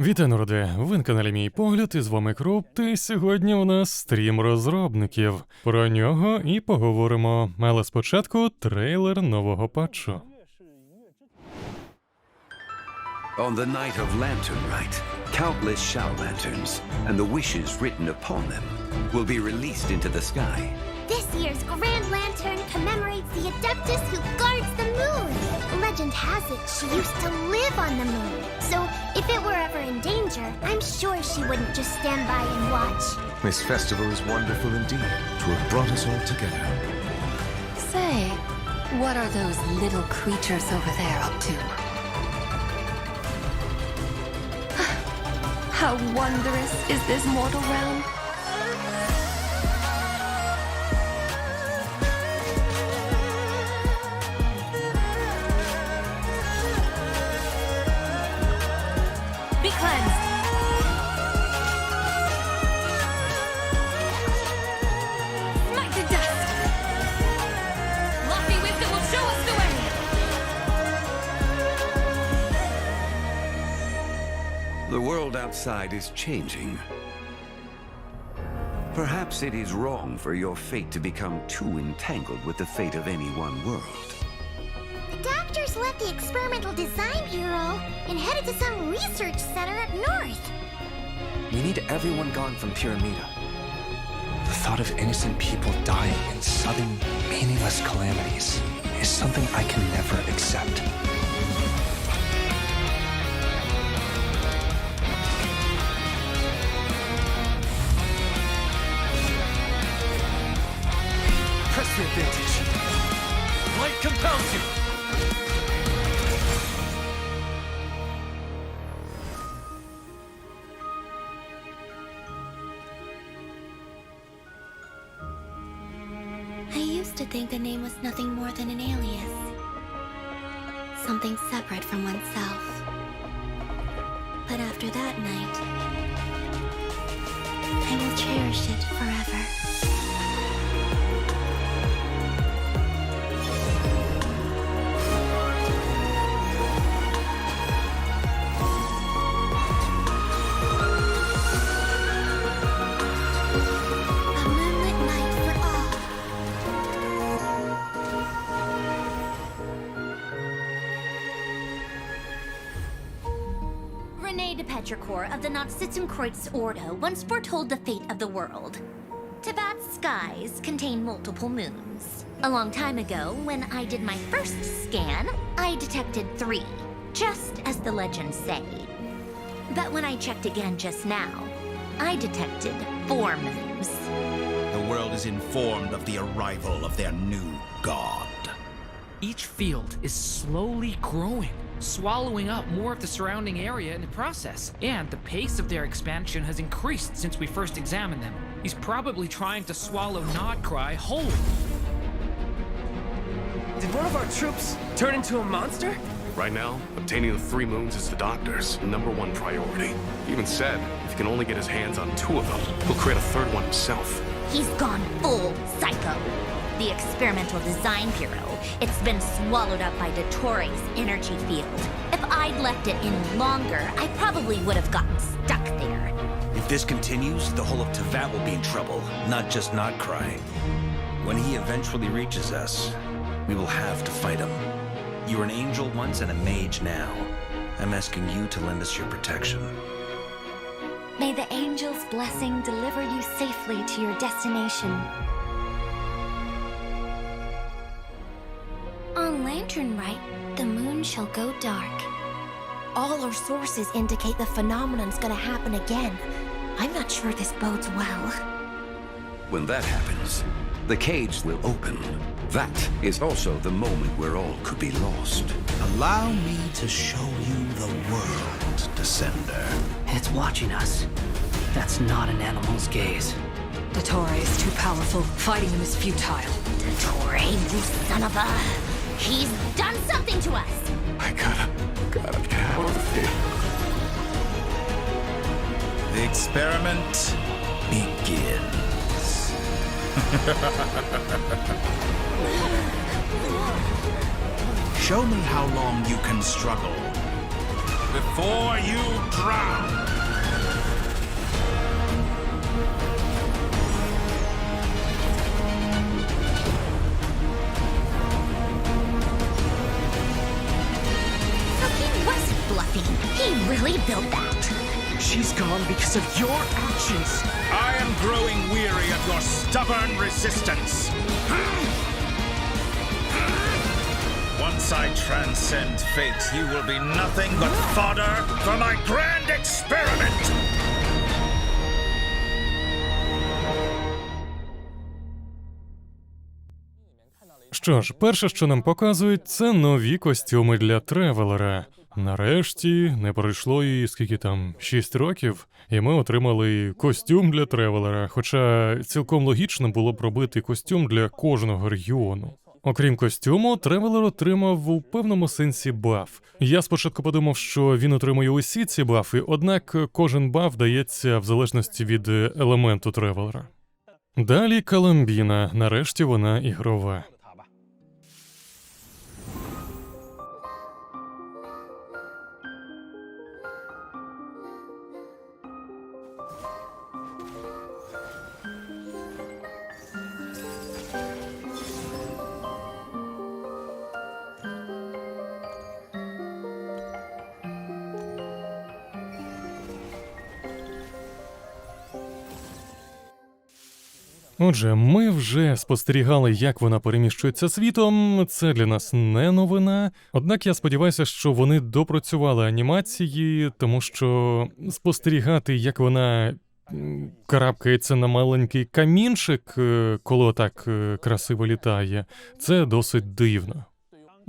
Вітаю, народи! Ви на каналі Мій Погляд, і з вами Круп, та сьогодні у нас стрім розробників. Про нього і поговоримо. Але спочатку трейлер нового патчу. On the night of Lantern Night, countless shout lanterns and the wishes written upon them will be released into the sky. This year's Grand Lantern commemorates the Adeptus who guards the moon. Legend has it she used to live on the moon. So if it were ever I'm sure she wouldn't just stand by and watch. This festival is wonderful indeed to have brought us all together. Say, what are those little creatures over there up to? How wondrous is this mortal realm? Outside is changing. Perhaps it is wrong for your fate to become too entangled with the fate of any one world. The doctors left the Experimental Design Bureau and headed to some research center up north. We need everyone gone from Pyramida. The thought of innocent people dying in sudden, meaningless calamities is something I can never accept. To think a name was nothing more than an alias. Something separate from oneself. But after that night, I will cherish it forever. De of the Nazissenkreuz Ordo once foretold the fate of the world. Tibet's skies contain multiple moons. A long time ago, when I did my first scan, I detected three, just as the legends say. But when I checked again just now, I detected four moons. The world is informed of the arrival of their new god. Each field is slowly growing, swallowing up more of the surrounding area in the process. And the pace of their expansion has increased since we first examined them. He's probably trying to swallow Nodcry whole. Did one of our troops turn into a monster? Right now, obtaining the three moons is the doctor's number one priority. He even said if he can only get his hands on two of them, he'll create a third one himself. He's gone full psycho. The Experimental Design Bureau, it's been swallowed up by Dottores' energy field. If I'd left it in longer, I probably would have gotten stuck there. If this continues, the whole of Tavat will be in trouble, not just Nodcry. When he eventually reaches us, we will have to fight him. You were an angel once and a mage now. I'm asking you to lend us your protection. May the angel's blessing deliver you safely to your destination. On Lantern Right, the moon shall go dark. All our sources indicate the phenomenon's gonna happen again. I'm not sure this bodes well. When that happens, the cage will open. That is also the moment where all could be lost. Allow me to show you the world, Descender. It's watching us. That's not an animal's gaze. Dottore is too powerful. Fighting him is futile. Dottore, you son of a... He's done something to us! I gotta, gotta get out of. The experiment begins. Show me how long you can struggle. Before you drown! Really built that. She's gone because of your actions. I am growing weary of your stubborn resistance. Once I transcend fate, you will be nothing but fodder for my grand experiment! Що ж, перше, що нам показують, це нові костюми для тревелера. Нарешті не пройшло і скільки там 6 років, і ми отримали костюм для тревелера. Хоча цілком логічно було б робити костюм для кожного регіону. Окрім костюму, тревелер отримав у певному сенсі баф. Я спочатку подумав, що він отримує усі ці бафи, однак кожен баф дається в залежності від елементу тревелера. Далі Каламбіна, нарешті вона ігрова. Отже, ми вже спостерігали, як вона переміщується світом. Це для нас не новина. Однак я сподіваюся, що вони допрацювали анімації, тому що спостерігати, як вона карабкається на маленький камінчик, е, коли отак е, красиво літає, це досить дивно.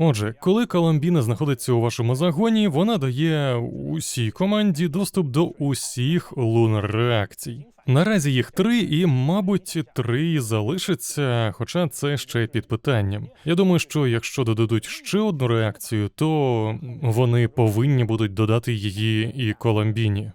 Отже, коли Коломбіна знаходиться у вашому загоні, вона дає усій команді доступ до усіх лунар реакцій. Наразі їх три, і, мабуть, три залишиться, хоча це ще під питанням. Я думаю, що якщо додадуть ще одну реакцію, то вони повинні будуть додати її і Коломбіні.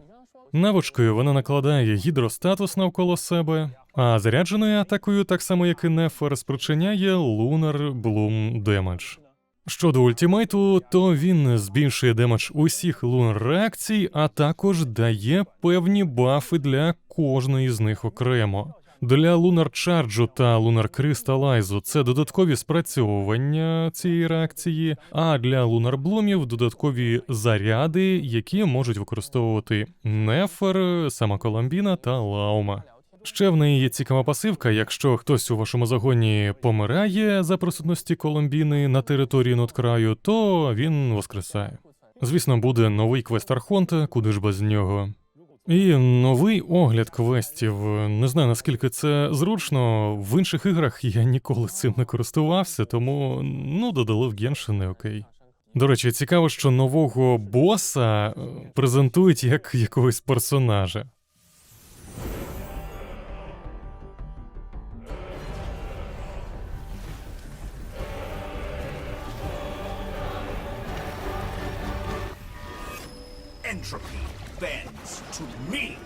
Навичкою вона накладає гідростатус навколо себе, а зарядженою атакою, так само як і Нефер, спричиняє Lunar Bloom Damage. Щодо ультимейту, то він збільшує демедж усіх лунар реакцій, а також дає певні бафи для кожної з них окремо. Для Лунар Чарджу та Лунар Кристалайзу це додаткові спрацьовування цієї реакції, а для Лунар Блумів додаткові заряди, які можуть використовувати Нефер, сама Коломбіна та Лаума. Ще в неї є цікава пасивка. Якщо хтось у вашому загоні помирає за присутності Коломбіни на території Ноткраю, то він воскресає. Звісно, буде новий квест Архонта, куди ж без нього. І новий огляд квестів. Не знаю наскільки це зручно. В інших іграх я ніколи цим не користувався, тому ну додали в і окей. До речі, цікаво, що нового боса е, презентують як якогось персонажа. Entropy bends to me!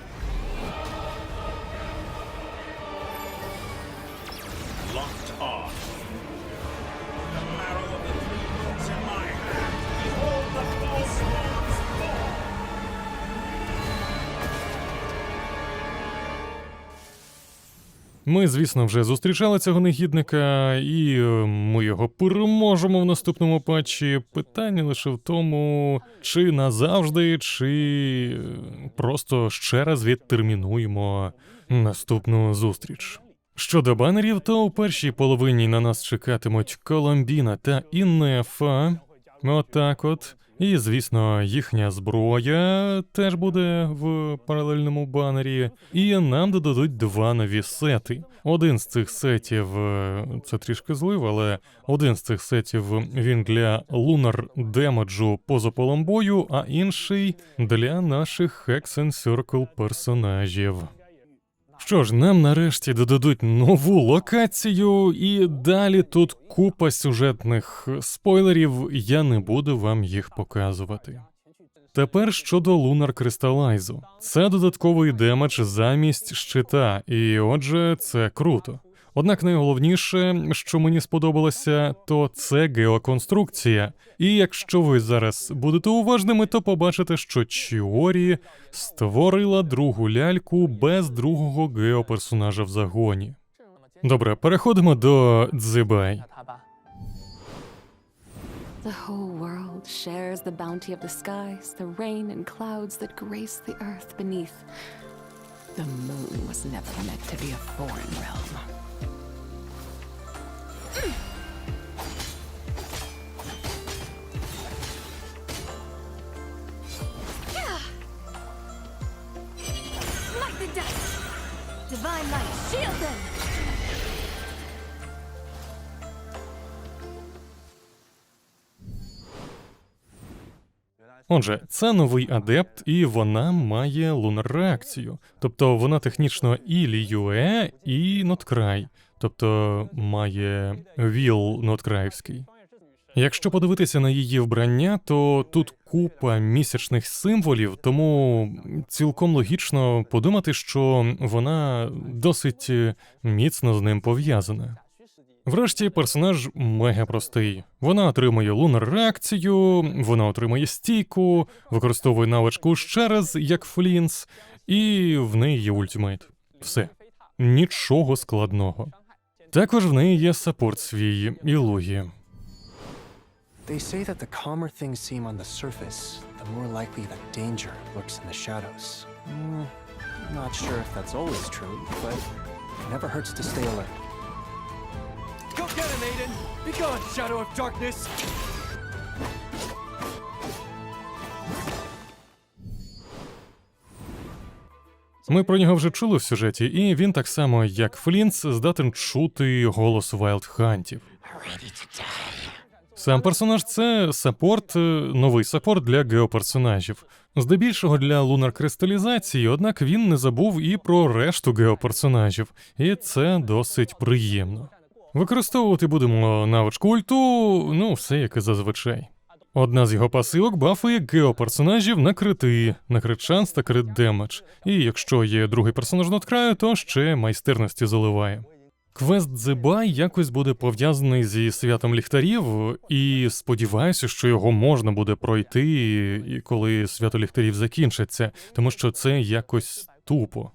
Ми, звісно, вже зустрічали цього негідника, і е, ми його переможемо в наступному патчі. Питання лише в тому, чи назавжди, чи е, просто ще раз відтермінуємо наступну зустріч. Щодо банерів, то у першій половині на нас чекатимуть Коломбіна та Інефа. Отак от. І, звісно, їхня зброя теж буде в паралельному банері. І нам додадуть два нові сети. Один з цих сетів е, це трішки злив, але один з цих сетів він для лунар демеджу поза полем бою, а інший для наших Hex and Circle персонажів. Що ж, нам нарешті додадуть нову локацію, і далі тут купа сюжетних спойлерів, я не буду вам їх показувати. Тепер щодо Crystallize. Це додатковий демедж замість щита, і отже, це круто. Однак найголовніше, що мені сподобалося, то це геоконструкція. І якщо ви зараз будете уважними, то побачите, що Чіорі створила другу ляльку без другого геоперсонажа в загоні. Добре, переходимо до Дзибай. The whole world shares the bounty of the skies, the rain and clouds that grace the earth beneath. The moon was never meant to be a foreign realm. The light, them! Отже, це новий адепт, і вона має лунар реакцію. Тобто вона технічно і Ліюе, і Ноткрай. Тобто має віл Ноткраївський. Якщо подивитися на її вбрання, то тут купа місячних символів, тому цілком логічно подумати, що вона досить міцно з ним пов'язана. Врешті персонаж мега простий. Вона отримує лунар реакцію, вона отримує стійку, використовує навичку ще раз, як флінс, і в неї є ультимейт. Все. Нічого складного. Також в неї є саппорт свій ілугі. They say that the calmer things seem on the surface, the more likely that danger lurks in the shadows. Hmm, not sure if that's always true, but it never hurts to stay alert. Go get him, Aiden! Be gone, Shadow of Darkness! Ми про нього вже чули в сюжеті, і він так само, як Флінс, здатен чути голос Вайлд Хантів. Сам персонаж це саппорт, е, новий саппорт для геоперсонажів. Здебільшого для лунар кристалізації, однак він не забув і про решту геоперсонажів, і це досить приємно. Використовувати будемо навичку ульту, ну, все як і зазвичай. Одна з його пасивок бафує геоперсонажів на крити, на крит шанс та крит демедж. І якщо є другий персонаж над краю, то ще майстерності заливає. Квест Дзебай якось буде пов'язаний зі святом ліхтарів, і сподіваюся, що його можна буде пройти, коли свято ліхтарів закінчиться, тому що це якось тупо.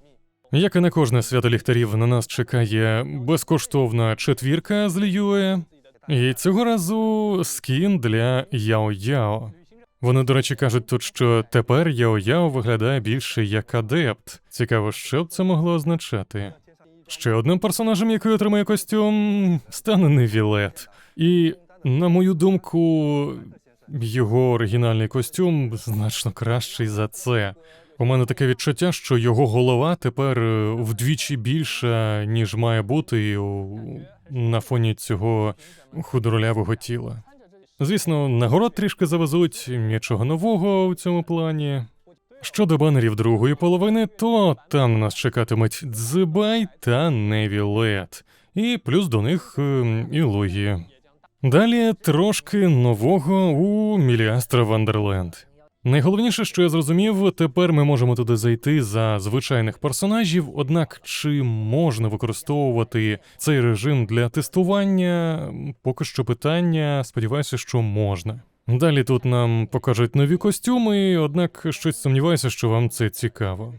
Як і на кожне свято ліхтарів, на нас чекає безкоштовна четвірка з Ліюе, і цього разу скін для Яо-Яо. Вони, до речі, кажуть тут, що тепер Яо-Яо виглядає більше як адепт. Цікаво, що б це могло означати. Ще одним персонажем, який отримає костюм, стане Невілет. І, на мою думку, його оригінальний костюм значно кращий за це. У мене таке відчуття, що його голова тепер е, вдвічі більша, ніж має бути у... на фоні цього худоролявого тіла. Звісно, нагород трішки завезуть, нічого нового у цьому плані. Щодо банерів другої половини, то там нас чекатимуть Дзибай та Невілет, і плюс до них е, і Далі трошки нового у Міліастра Вандерленд. Найголовніше, що я зрозумів, тепер ми можемо туди зайти за звичайних персонажів, однак чи можна використовувати цей режим для тестування? Поки що питання, сподіваюся, що можна. Далі тут нам покажуть нові костюми, однак щось сумніваюся, що вам це цікаво.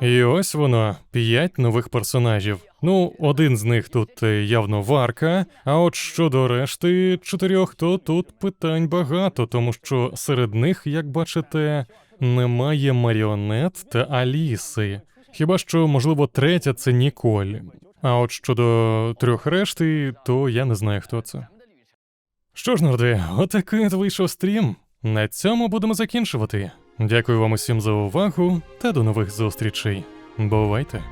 І ось воно п'ять нових персонажів. Ну, один з них тут е, явно варка. А от щодо решти чотирьох, то тут питань багато, тому що серед них, як бачите, немає маріонет та Аліси. Хіба що, можливо, третя це Ніколь. А от щодо трьох решти, то я не знаю, хто це. Що ж, норди, отакий от вийшов стрім. На цьому будемо закінчувати. Дякую вам усім за увагу та до нових зустрічей. Бувайте!